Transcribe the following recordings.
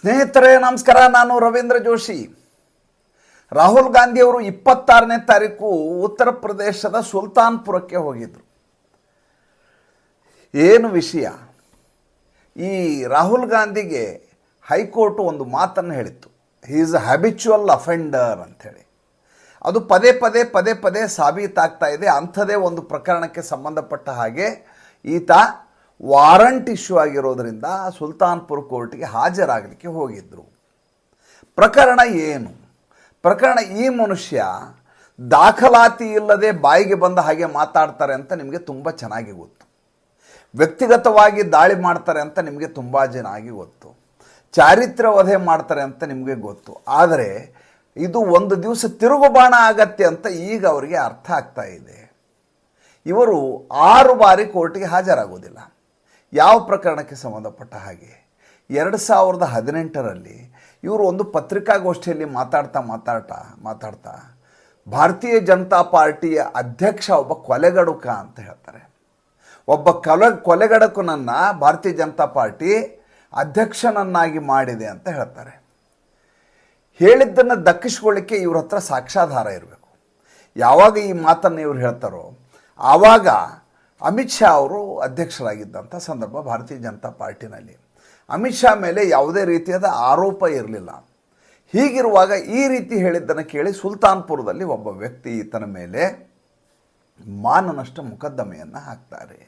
ಸ್ನೇಹಿತರೆ, ನಮಸ್ಕಾರ. ನಾನು ರವೀಂದ್ರ ಜೋಶಿ. ರಾಹುಲ್ ಗಾಂಧಿ ಅವರು ಇಪ್ಪತ್ತಾರನೇ ತಾರೀಕು ಉತ್ತರ ಪ್ರದೇಶದ ಸುಲ್ತಾನ್ಪುರಕ್ಕೆ ಹೋಗಿದ್ರು. ಏನು ವಿಷಯ? ಈ ರಾಹುಲ್ ಗಾಂಧಿಗೆ ಹೈಕೋರ್ಟ್ ಒಂದು ಮಾತನ್ನು ಹೇಳಿತ್ತು. He is a habitual offender ಅಂಥೇಳಿ. ಅದು ಪದೇ ಪದೇ ಪದೇ ಪದೇ ಸಾಬೀತಾಗ್ತಾ ಇದೆ. ಅಂಥದೇ ಒಂದು ಪ್ರಕರಣಕ್ಕೆ ಸಂಬಂಧಪಟ್ಟ ಹಾಗೆ ಈತ ವಾರಂಟ್ ಇಶ್ಯೂ ಆಗಿರೋದರಿಂದ ಸುಲ್ತಾನ್ಪುರ್ ಕೋರ್ಟ್ಗೆ ಹಾಜರಾಗಲಿಕ್ಕೆ ಹೋಗಿದ್ದರು ಪ್ರಕರಣ ಏನು? ಪ್ರಕರಣ ಈ ಮನುಷ್ಯ ದಾಖಲಾತಿ ಇಲ್ಲದೆ ಬಾಯಿಗೆ ಬಂದ ಹಾಗೆ ಮಾತಾಡ್ತಾರೆ ಅಂತ ನಿಮಗೆ ತುಂಬ ಚೆನ್ನಾಗಿ ಗೊತ್ತು. ವ್ಯಕ್ತಿಗತವಾಗಿ ದಾಳಿ ಮಾಡ್ತಾರೆ ಅಂತ ನಿಮಗೆ ತುಂಬ ಚೆನ್ನಾಗಿ ಗೊತ್ತು. ಚಾರಿತ್ರ್ಯ ವಧೆ ಮಾಡ್ತಾರೆ ಅಂತ ನಿಮಗೆ ಗೊತ್ತು. ಆದರೆ ಇದು ಒಂದು ದಿವಸ ತಿರುಗುಬಾಣ ಆಗತ್ತೆ ಅಂತ ಈಗ ಅವರಿಗೆ ಅರ್ಥ ಆಗ್ತಾ ಇದೆ. ಇವರು ಆರು ಬಾರಿ ಕೋರ್ಟ್ಗೆ ಹಾಜರಾಗೋದಿಲ್ಲ. ಯಾವ ಪ್ರಕರಣಕ್ಕೆ ಸಂಬಂಧಪಟ್ಟ ಹಾಗೆ? ಎರಡು ಸಾವಿರದ ಹದಿನೆಂಟರಲ್ಲಿ ಇವರು ಒಂದು ಪತ್ರಿಕಾಗೋಷ್ಠಿಯಲ್ಲಿ ಮಾತಾಡ್ತಾ ಮಾತಾಡ್ತಾ ಮಾತಾಡ್ತಾ ಭಾರತೀಯ ಜನತಾ ಪಾರ್ಟಿಯ ಅಧ್ಯಕ್ಷ ಒಬ್ಬ ಕೊಲೆಗಡುಕ ಅಂತ ಹೇಳ್ತಾರೆ. ಒಬ್ಬ ಕೊಲೆ, ಕೊಲೆಗಡಕನನ್ನು ಭಾರತೀಯ ಜನತಾ ಪಾರ್ಟಿ ಅಧ್ಯಕ್ಷನನ್ನಾಗಿ ಮಾಡಿದೆ ಅಂತ ಹೇಳ್ತಾರೆ. ಹೇಳಿದ್ದನ್ನು ದಕ್ಕಿಸ್ಕೊಳ್ಳಿಕ್ಕೆ ಇವ್ರ ಹತ್ರ ಸಾಕ್ಷಾಧಾರ ಇರಬೇಕು. ಯಾವಾಗ ಈ ಮಾತನ್ನು ಇವ್ರು ಹೇಳ್ತಾರೋ, ಆವಾಗ ಅಮಿತ್ ಶಾ ಅವರು ಅಧ್ಯಕ್ಷರಾಗಿದ್ದಂಥ ಸಂದರ್ಭ ಭಾರತೀಯ ಜನತಾ ಪಾರ್ಟಿನಲ್ಲಿ. ಅಮಿತ್ ಶಾ ಮೇಲೆ ಯಾವುದೇ ರೀತಿಯಾದ ಆರೋಪ ಇರಲಿಲ್ಲ. ಹೀಗಿರುವಾಗ ಈ ರೀತಿ ಹೇಳಿದ್ದನ್ನು ಕೇಳಿ ಸುಲ್ತಾನ್ಪುರದಲ್ಲಿ ಒಬ್ಬ ವ್ಯಕ್ತಿ ಈತನ ಮೇಲೆ ಮಾನನಷ್ಟ ಮೊಕದ್ದಮೆಯನ್ನು ಹಾಕ್ತಾರೆ.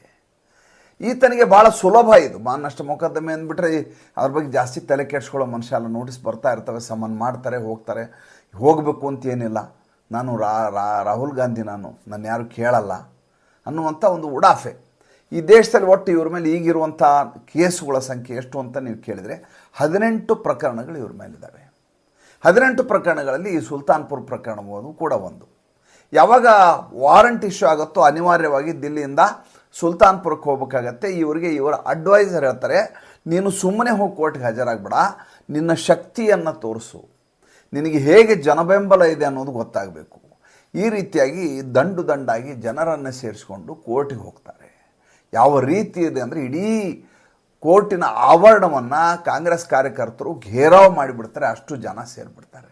ಈತನಿಗೆ ಭಾಳ ಸುಲಭ ಇದು. ಮಾನನಷ್ಟ ಮೊಕದ್ದಮೆ ಅಂದ್ಬಿಟ್ರೆ ಅದ್ರ ಬಗ್ಗೆ ಜಾಸ್ತಿ ತಲೆ ಕೆಡ್ಸ್ಕೊಳ್ಳೋ ಮನುಷ್ಯ ಎಲ್ಲ ನೋಟಿಸ್ ಬರ್ತಾ ಇರ್ತವೆ, ಸಮನ್ ಮಾಡ್ತಾರೆ, ಹೋಗ್ತಾರೆ. ಹೋಗಬೇಕು ಅಂತ ಏನಿಲ್ಲ. ನಾನು ರಾಹುಲ್ ಗಾಂಧಿ ನಾನು. ನಾನು ಯಾರು ಕೇಳಲ್ಲ. ಅನ್ನುವಂಥ ಒಂದು ಉಡಾಫೆ. ಈ ದೇಶದಲ್ಲಿ ಒಟ್ಟು ಇವ್ರ ಮೇಲೆ ಈಗಿರುವಂಥ ಕೇಸುಗಳ ಸಂಖ್ಯೆ ಎಷ್ಟು ಅಂತ ನೀವು ಕೇಳಿದರೆ ಹದಿನೆಂಟು ಪ್ರಕರಣಗಳು ಇವ್ರ ಮೇಲಿದ್ದಾವೆ. ಹದಿನೆಂಟು ಪ್ರಕರಣಗಳಲ್ಲಿ ಈ ಸುಲ್ತಾನ್ಪುರ್ ಪ್ರಕರಣವೂ ಕೂಡ ಒಂದು. ಯಾವಾಗ ವಾರಂಟ್ ಇಶ್ಯೂ ಆಗುತ್ತೋ ಅನಿವಾರ್ಯವಾಗಿ ದಿಲ್ಲಿಯಿಂದ ಸುಲ್ತಾನ್ಪುರಕ್ಕೆ ಹೋಗ್ಬೇಕಾಗತ್ತೆ. ಇವರಿಗೆ ಇವರ ಅಡ್ವೈಸರ್ ಹೇಳ್ತಾರೆ, ನೀನು ಸುಮ್ಮನೆ ಹೋಗಿ ಕೋರ್ಟ್ಗೆ ಹಾಜರಾಗಬೇಡ, ನಿನ್ನ ಶಕ್ತಿಯನ್ನು ತೋರಿಸು. ನಿನಗೆ ಹೇಗೆ ಜನಬೆಂಬಲ ಇದೆ ಅನ್ನೋದು ಗೊತ್ತಾಗಬೇಕು. ಈ ರೀತಿಯಾಗಿ ದಂಡು ದಂಡಾಗಿ ಜನರನ್ನು ಸೇರಿಸಿಕೊಂಡು ಕೋರ್ಟಿಗೆ ಹೋಗ್ತಾರೆ. ಯಾವ ರೀತಿ ಇದೆ ಅಂದರೆ ಇಡೀ ಕೋರ್ಟಿನ ಆವರಣವನ್ನು ಕಾಂಗ್ರೆಸ್ ಕಾರ್ಯಕರ್ತರು ಘೇರಾವ್ ಮಾಡಿಬಿಡ್ತಾರೆ, ಅಷ್ಟು ಜನ ಸೇರಿಬಿಡ್ತಾರೆ.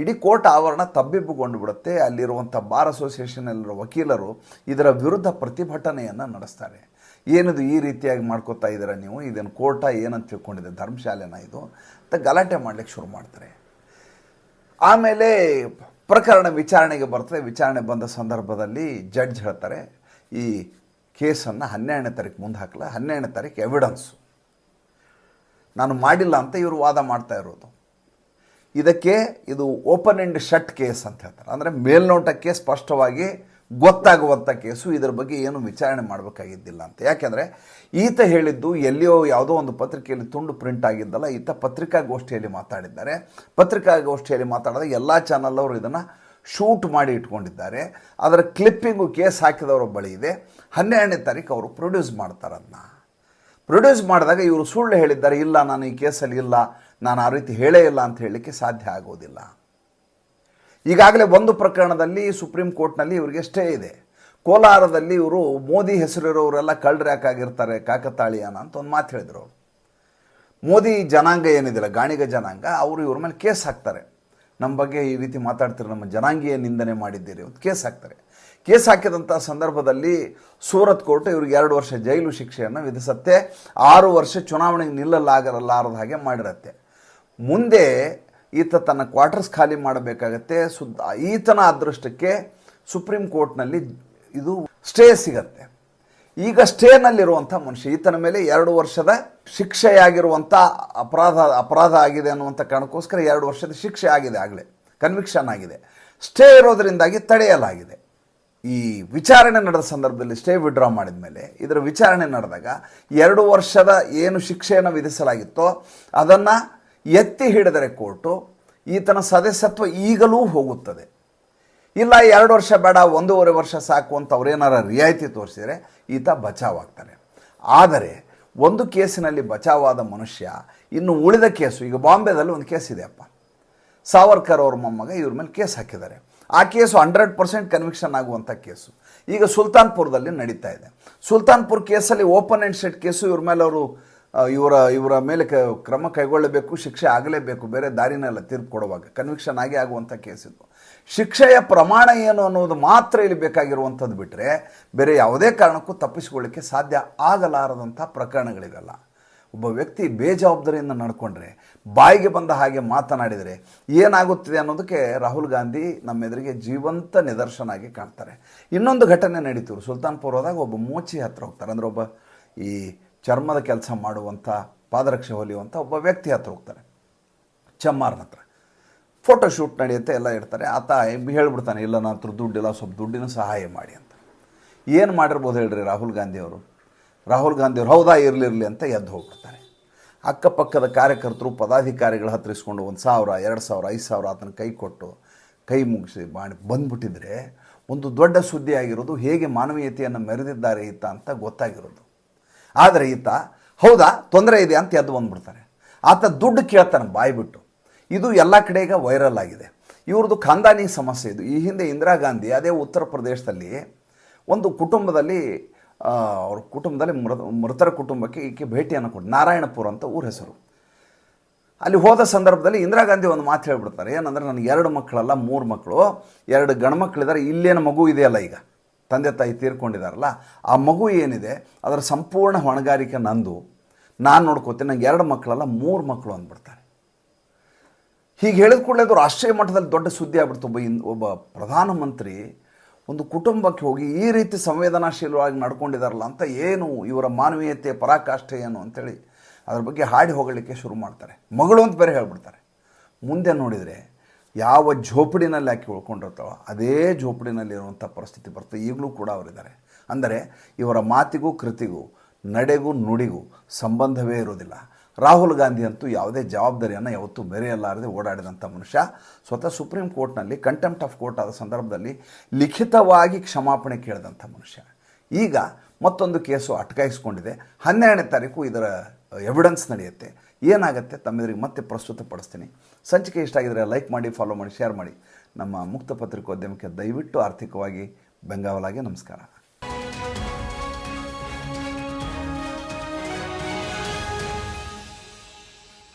ಇಡೀ ಕೋರ್ಟ್ ಆವರಣ ತಬ್ಬಿಬ್ಬುಗೊಂಡು ಬಿಡುತ್ತೆ ಅಲ್ಲಿರುವಂಥ ಬಾರ್ ಅಸೋಸಿಯೇಷನಲ್ಲಿರೋ ವಕೀಲರು ಇದರ ವಿರುದ್ಧ ಪ್ರತಿಭಟನೆಯನ್ನು ನಡೆಸ್ತಾರೆ. ಏನಿದು ಈ ರೀತಿಯಾಗಿ ಮಾಡ್ಕೋತಾ ಇದ್ದೀರಾ ನೀವು? ಇದನ್ನು ಕೋರ್ಟ ಏನಂತ ತಿಳ್ಕೊಂಡಿದೆ? ಧರ್ಮಶಾಲೆನ ಇದು? ಅಂತ ಗಲಾಟೆ ಮಾಡಲಿಕ್ಕೆ ಶುರು ಮಾಡ್ತಾರೆ. ಆಮೇಲೆ ಪ್ರಕರಣ ವಿಚಾರಣೆಗೆ ಬರ್ತದೆ. ವಿಚಾರಣೆ ಬಂದ ಸಂದರ್ಭದಲ್ಲಿ ಜಡ್ಜ್ ಹೇಳ್ತಾರೆ, ಈ ಕೇಸನ್ನು ಹನ್ನೆರಡನೇ ತಾರೀಕು ಮುಂದೆ ಹಾಕಲ್ಲ ಹನ್ನೆರಡನೇ ತಾರೀಕು ಎವಿಡೆನ್ಸು ನಾನು ಮಾಡಿಲ್ಲ ಅಂತ ಇವರು ವಾದ ಮಾಡ್ತಾ ಇರೋದು. ಇದಕ್ಕೆ ಇದು ಓಪನ್ ಎಂಡ್ ಶಟ್ ಕೇಸ್ ಅಂತ ಹೇಳ್ತಾರೆ. ಅಂದರೆ ಮೇಲ್ನೋಟಕ್ಕೆ ಸ್ಪಷ್ಟವಾಗಿ ಗೊತ್ತಾಗುವಂಥ ಕೇಸು ಇದರ ಬಗ್ಗೆ ಏನು ವಿಚಾರಣೆ ಮಾಡಬೇಕಾಗಿದ್ದಿಲ್ಲ ಅಂತ. ಯಾಕೆಂದರೆ ಈತ ಹೇಳಿದ್ದು ಎಲ್ಲಿಯೋ ಯಾವುದೋ ಒಂದು ಪತ್ರಿಕೆಯಲ್ಲಿ ತುಂಡು ಪ್ರಿಂಟ್ ಆಗಿದ್ದಲ್ಲ, ಈತ ಪತ್ರಿಕಾಗೋಷ್ಠಿಯಲ್ಲಿ ಮಾತಾಡಿದ್ದಾರೆ. ಪತ್ರಿಕಾಗೋಷ್ಠಿಯಲ್ಲಿ ಮಾತಾಡಿದ ಎಲ್ಲ ಚಾನಲ್ ಅವರು ಇದನ್ನು ಶೂಟ್ ಮಾಡಿ ಇಟ್ಕೊಂಡಿದ್ದಾರೆ. ಅದರ ಕ್ಲಿಪ್ಪಿಂಗು ಕೇಸ್ ಹಾಕಿದವರ ಬಳಿ ಇದೆ. ಹನ್ನೆರಡನೇ ತಾರೀಕು ಅವರು ಪ್ರೊಡ್ಯೂಸ್ ಮಾಡ್ತಾರೆ ಅದನ್ನ ಪ್ರೊಡ್ಯೂಸ್ ಮಾಡಿದಾಗ ಇವರು ಸುಳ್ಳು ಹೇಳಿದ್ದಾರೆ, ಇಲ್ಲ ನಾನು ಈ ಕೇಸಲ್ಲಿ ಇಲ್ಲ, ನಾನು ಆ ರೀತಿ ಹೇಳೇ ಇಲ್ಲ ಅಂತ ಹೇಳಲಿಕ್ಕೆ ಸಾಧ್ಯ ಆಗೋದಿಲ್ಲ. ಈಗಾಗಲೇ ಒಂದು ಪ್ರಕರಣದಲ್ಲಿ ಸುಪ್ರೀಂ ಕೋರ್ಟ್ನಲ್ಲಿ ಇವರಿಗೆ ಸ್ಟೇ ಇದೆ. ಕೋಲಾರದಲ್ಲಿ ಇವರು ಮೋದಿ ಹೆಸರಿರೋರೆಲ್ಲ ಕಳ್ಳರು ಹಾಕಾಗಿರ್ತಾರೆ ಕಾಕತಾಳಿಯಾನ ಅಂತ ಒಂದು ಮಾತು ಹೇಳಿದರು. ಅವರು ಮೋದಿ ಜನಾಂಗ ಏನಿದಿಲ್ಲ, ಗಾಣಿಗ ಜನಾಂಗ, ಅವರು ಇವ್ರ ಮೇಲೆ ಕೇಸ್ ಹಾಕ್ತಾರೆ. ನಮ್ಮ ಬಗ್ಗೆ ಈ ರೀತಿ ಮಾತಾಡ್ತೀರಿ ನಮ್ಮ ಜನಾಂಗೀಯ ನಿಂದನೆ ಮಾಡಿದ್ದೀರಿ ಅಂತ ಕೇಸ್ ಹಾಕ್ತಾರೆ. ಕೇಸ್ ಹಾಕಿದಂಥ ಸಂದರ್ಭದಲ್ಲಿ ಸೂರತ್ ಕೋರ್ಟ್ ಇವ್ರಿಗೆ ಎರಡು ವರ್ಷ ಜೈಲು ಶಿಕ್ಷೆಯನ್ನು ವಿಧಿಸತ್ತೆ. ಆರು ವರ್ಷ ಚುನಾವಣೆಗೆ ನಿಲ್ಲಲಾಗಲಾರದ ಹಾಗೆ ಮಾಡಿರತ್ತೆ. ಮುಂದೆ ಈತ ತನ್ನ ಕ್ವಾರ್ಟರ್ಸ್ ಖಾಲಿ ಮಾಡಬೇಕಾಗತ್ತೆ. ಸುದ್ದ ಈತನ ಅದೃಷ್ಟಕ್ಕೆ ಸುಪ್ರೀಂ ಕೋರ್ಟ್ನಲ್ಲಿ ಇದು ಸ್ಟೇ ಸಿಗತ್ತೆ. ಈಗ ಸ್ಟೇನಲ್ಲಿರುವಂಥ ಮನುಷ್ಯ, ಈತನ ಮೇಲೆ ಎರಡು ವರ್ಷದ ಶಿಕ್ಷೆಯಾಗಿರುವಂಥ ಅಪರಾಧ ಅಪರಾಧ ಆಗಿದೆ ಅನ್ನುವಂಥ ಕಾರಣಕ್ಕೋಸ್ಕರ ಎರಡು ವರ್ಷದ ಶಿಕ್ಷೆ ಆಗಿದೆ ಆಗಲೇ ಕನ್ವಿಕ್ಷನ್ ಆಗಿದೆ. ಸ್ಟೇ ಇರೋದರಿಂದಾಗಿ ತಡೆಯಲಾಗಿದೆ. ಈ ವಿಚಾರಣೆ ನಡೆದ ಸಂದರ್ಭದಲ್ಲಿ ಸ್ಟೇ ವಿಡ್ರಾ ಮಾಡಿದ ಮೇಲೆ, ಇದರ ವಿಚಾರಣೆ ನಡೆದಾಗ ಎರಡು ವರ್ಷದ ಏನು ಶಿಕ್ಷೆಯನ್ನು ವಿಧಿಸಲಾಗಿತ್ತೋ ಅದನ್ನು ಎತ್ತಿ ಹಿಡಿದರೆ ಕೋರ್ಟು, ಈತನ ಸದಸ್ಯತ್ವ ಈಗಲೂ ಹೋಗುತ್ತದೆ. ಇಲ್ಲ, ಎರಡು ವರ್ಷ ಬೇಡ, ಒಂದೂವರೆ ವರ್ಷ ಸಾಕು ಅಂತ ಅವ್ರೇನಾರ ರಿಯಾಯಿತಿ ತೋರಿಸಿದರೆ ಈತ ಬಚಾವಾಗ್ತಾನೆ. ಆದರೆ, ಒಂದು ಕೇಸಿನಲ್ಲಿ ಬಚಾವಾದ ಮನುಷ್ಯ, ಇನ್ನು ಉಳಿದ ಕೇಸು, ಈಗ ಬಾಂಬೆದಲ್ಲಿ ಒಂದು ಕೇಸ್ ಇದೆಯಪ್ಪ ಸಾವರ್ಕರ್ ಅವ್ರ ಮೊಮ್ಮಗ ಇವ್ರ ಮೇಲೆ ಕೇಸ್ ಹಾಕಿದ್ದಾರೆ. ಆ ಕೇಸು ಹಂಡ್ರೆಡ್ ಪರ್ಸೆಂಟ್ ಕನ್ವಿಕ್ಷನ್ ಆಗುವಂಥ ಕೇಸು. ಈಗ ಸುಲ್ತಾನ್ಪುರದಲ್ಲಿ ನಡೀತಾ ಇದೆ. ಸುಲ್ತಾನ್ಪುರ್ ಕೇಸಲ್ಲಿ ಓಪನ್ ಆ್ಯಂಡ್ ಸೆಟ್ ಕೇಸು ಇವ್ರ ಮೇಲೆ ಅವರು ಇವರ ಇವರ ಮೇಲೆ ಕ, ಕ್ರಮ ಕೈಗೊಳ್ಳಬೇಕು, ಶಿಕ್ಷೆ ಆಗಲೇಬೇಕು, ಬೇರೆ ದಾರಿನೆಲ್ಲ ತೀರ್ಪು ಕೊಡುವಾಗ ಕನ್ವಿಕ್ಷನ್ ಆಗಿ ಆಗುವಂಥ ಕೇಸ್ ಇದು. ಶಿಕ್ಷೆಯ ಪ್ರಮಾಣ ಏನು ಅನ್ನೋದು ಮಾತ್ರ ಇಲ್ಲಿ ಬೇಕಾಗಿರುವಂಥದ್ದು ಬಿಟ್ಟರೆ ಬೇರೆ ಯಾವುದೇ ಕಾರಣಕ್ಕೂ ತಪ್ಪಿಸಿಕೊಳ್ಳಿಕ್ಕೆ ಸಾಧ್ಯ ಆಗಲಾರದಂಥ ಪ್ರಕರಣಗಳಿವೆಲ್ಲ ಒಬ್ಬ ವ್ಯಕ್ತಿ ಬೇಜವಾಬ್ದಾರಿಯಿಂದ ನಡ್ಕೊಂಡ್ರೆ, ಬಾಯಿಗೆ ಬಂದ ಹಾಗೆ ಮಾತನಾಡಿದರೆ, ಏನಾಗುತ್ತಿದೆ ಅನ್ನೋದಕ್ಕೆ ರಾಹುಲ್ ಗಾಂಧಿ ನಮ್ಮ ಎದುರಿಗೆ ಜೀವಂತ ನಿದರ್ಶನ ಆಗಿ ಕಾಣ್ತಾರೆ. ಇನ್ನೊಂದು ಘಟನೆ ನಡೀತು. ಸುಲ್ತಾನ್ಪುರದಾಗ ಒಬ್ಬ ಮೋಚಿ ಹತ್ರ ಹೋಗ್ತಾರೆ. ಅಂದರೆ ಒಬ್ಬ ಈ ಚರ್ಮದ ಕೆಲಸ ಮಾಡುವಂಥ, ಪಾದರಕ್ಷೆ ಹೊಲಿಯುವಂಥ ಒಬ್ಬ ವ್ಯಕ್ತಿ ಹತ್ರ ಹೋಗ್ತಾರೆ. ಚಮ್ಮಾರನ ಹತ್ರ. ಫೋಟೋಶೂಟ್ ನಡೆಯುತ್ತೆ, ಎಲ್ಲ ಇಡ್ತಾರೆ ಆತ ಹೇಳ್ಬಿಡ್ತಾನೆ, ಇಲ್ಲ ನನ್ನ ಹತ್ರ ದುಡ್ಡಿಲ್ಲ, ಸ್ವಲ್ಪ ದುಡ್ಡಿನ ಸಹಾಯ ಮಾಡಿ ಅಂತ. ಏನು ಮಾಡಿರ್ಬೋದು ಹೇಳ್ರಿ ರಾಹುಲ್ ಗಾಂಧಿಯವರು ರಾಹುಲ್ ಗಾಂಧಿಯವರು ಹೌದಾ ಇರಲಿರಲಿ ಇರಲಿ ಅಂತ ಎದ್ದು ಹೋಗ್ಬಿಡ್ತಾರೆ. ಅಕ್ಕಪಕ್ಕದ ಕಾರ್ಯಕರ್ತರು, ಪದಾಧಿಕಾರಿಗಳ ಹತ್ರ ಇಸ್ಕೊಂಡು ಒಂದು ಸಾವಿರ, ಎರಡು ಸಾವಿರ, ಐದು ಸಾವಿರ ಆತನ ಕೈ ಕೊಟ್ಟು, ಕೈ ಮುಗಿಸಿ ಮಾಡಿ, ಬಂದ್ಬಿಟ್ಟಿದ್ರೆ ಒಂದು ದೊಡ್ಡ ಸುದ್ದಿ ಆಗಿರೋದು ಹೇಗೆ ಮಾನವೀಯತೆಯನ್ನು ಮೆರೆದಿದ್ದಾರೆ ಈತ ಅಂತ ಗೊತ್ತಾಗಿರೋದು. ಆದರೆ ಈತ, ಹೌದಾ, ತೊಂದರೆ ಇದೆ ಅಂತ ಎದ್ದು ಬಂದ್ಬಿಡ್ತಾರೆ. ಆತ ದುಡ್ಡು ಕೇಳ್ತಾನೆ ಬಾಯಿ ಬಿಟ್ಟು. ಇದು ಎಲ್ಲ ಕಡೆ ಈಗ ವೈರಲ್ ಆಗಿದೆ. ಇವ್ರದ್ದು ಖಾನ್ದಾನಿ ಸಮಸ್ಯೆ ಇದು. ಈ ಹಿಂದೆ ಇಂದಿರಾ ಗಾಂಧಿ ಅದೇ ಉತ್ತರ ಪ್ರದೇಶದಲ್ಲಿ ಒಂದು ಕುಟುಂಬದಲ್ಲಿ ಅವ್ರ ಕುಟುಂಬದಲ್ಲಿ ಮೃತ ಮೃತರ ಕುಟುಂಬಕ್ಕೆ ಈಕೆ ಭೇಟಿಯನ್ನು ಕೊಟ್ಟು, ನಾರಾಯಣಪುರ ಅಂತ ಊರ ಹೆಸರು. ಅಲ್ಲಿ ಹೋದ ಸಂದರ್ಭದಲ್ಲಿ ಇಂದಿರಾ ಗಾಂಧಿ ಒಂದು ಮಾತು ಹೇಳ್ಬಿಡ್ತಾರೆ. ಏನಂದ್ರೆ, ನನಗೆ ಎರಡು ಮಕ್ಕಳಲ್ಲ, ಮೂರು ಮಕ್ಕಳು. ಎರಡು ಗಂಡು ಮಕ್ಕಳಿದ್ದಾರೆ ಇಲ್ಲೇನು ಮಗು ಇದೆಯಲ್ಲ ಈಗ? ತಂದೆ ತಾಯಿ ತೀರ್ಕೊಂಡಿದ್ದಾರಲ್ಲ ಆ ಮಗು ಏನಿದೆ, ಅದರ ಸಂಪೂರ್ಣ ಹೊಣೆಗಾರಿಕೆ ನಂದು. ನಾನು ನೋಡ್ಕೋತೀನಿ ನಂಗೆ ಎರಡು ಮಕ್ಕಳಲ್ಲ ಮೂರು ಮಕ್ಕಳು ಅಂದ್ಬಿಡ್ತಾರೆ. ಹೀಗೆ ಹೇಳಿದ ಕೂಡಲೇ ಅದು ರಾಷ್ಟ್ರೀಯ ಮಟ್ಟದಲ್ಲಿ ದೊಡ್ಡ ಸುದ್ದಿ ಆಗ್ಬಿಡ್ತು. ಒಬ್ಬ ಇನ್, ಒಬ್ಬ ಪ್ರಧಾನಮಂತ್ರಿ ಒಂದು ಕುಟುಂಬಕ್ಕೆ ಹೋಗಿ ಈ ರೀತಿ ಸಂವೇದನಾಶೀಲವಾಗಿ ನಡ್ಕೊಂಡಿದಾರಲ್ಲ ಅಂತ ಏನು ಇವರ ಮಾನವೀಯತೆ ಪರಾಕಾಷ್ಠೆ ಏನು ಅಂತೇಳಿ ಅದ್ರ ಬಗ್ಗೆ ಹಾಡಿ ಹೋಗಲಿಕ್ಕೆ ಶುರು ಮಾಡ್ತಾರೆ. ಮಗಳು ಅಂತ ಬೇರೆ ಹೇಳ್ಬಿಡ್ತಾರೆ. ಮುಂದೆ ನೋಡಿದರೆ ಯಾವ ಝೋಪಡಿನಲ್ಲಿ ಹಾಕಿ ಉಳ್ಕೊಂಡಿರ್ತಾವೋ ಅದೇ ಝೋಪಡಿನಲ್ಲಿ ಇರುವಂಥ ಪರಿಸ್ಥಿತಿ ಬರ್ತದೆ. ಈಗಲೂ ಕೂಡ ಅವರಿದ್ದಾರೆ. ಅಂದರೆ ಇವರ ಮಾತಿಗೂ ಕೃತಿಗೂ, ನಡೆಗೂ ನುಡಿಗೂ ಸಂಬಂಧವೇ ಇರೋದಿಲ್ಲ ರಾಹುಲ್ ಗಾಂಧಿ ಅಂತೂ ಯಾವುದೇ ಜವಾಬ್ದಾರಿಯನ್ನು ಯಾವತ್ತೂ ಮೆರೆಯಲಾರದೆ ಓಡಾಡಿದಂಥ ಮನುಷ್ಯ. ಸ್ವತಃ ಸುಪ್ರೀಂ ಕೋರ್ಟ್ನಲ್ಲಿ ಕಂಟೆಂಪ್ಟ್ ಆಫ್ ಕೋರ್ಟ್ ಆದ ಸಂದರ್ಭದಲ್ಲಿ ಲಿಖಿತವಾಗಿ ಕ್ಷಮಾಪಣೆ ಕೇಳಿದಂಥ ಮನುಷ್ಯ. ಈಗ ಮತ್ತೊಂದು ಕೇಸು ಅಟ್ಕಾಯಿಸ್ಕೊಂಡಿದೆ. ಹನ್ನೆರಡನೇ ತಾರೀಕು ಇದರ ಎವಿಡೆನ್ಸ್ ನಡೆಯುತ್ತೆ. ಏನಾಗುತ್ತೆ ತಮ್ಮೆದುರಿಗೆ ಮತ್ತೆ ಪ್ರಸ್ತುತಪಡಿಸ್ತೀನಿ ಸಂಚಿಕೆ ಇಷ್ಟ ಆಗಿದ್ರೆ ಲೈಕ್ ಮಾಡಿ ಫಾಲೋ ಮಾಡಿ ಶೇರ್ ಮಾಡಿ. ನಮ್ಮ ಮುಕ್ತ ಪತ್ರಿಕೋದ್ಯಮಕ್ಕೆ ದಯವಿಟ್ಟು ಆರ್ಥಿಕವಾಗಿ ಬೆಂಗಾವಲಾಗಿ ನಮಸ್ಕಾರ.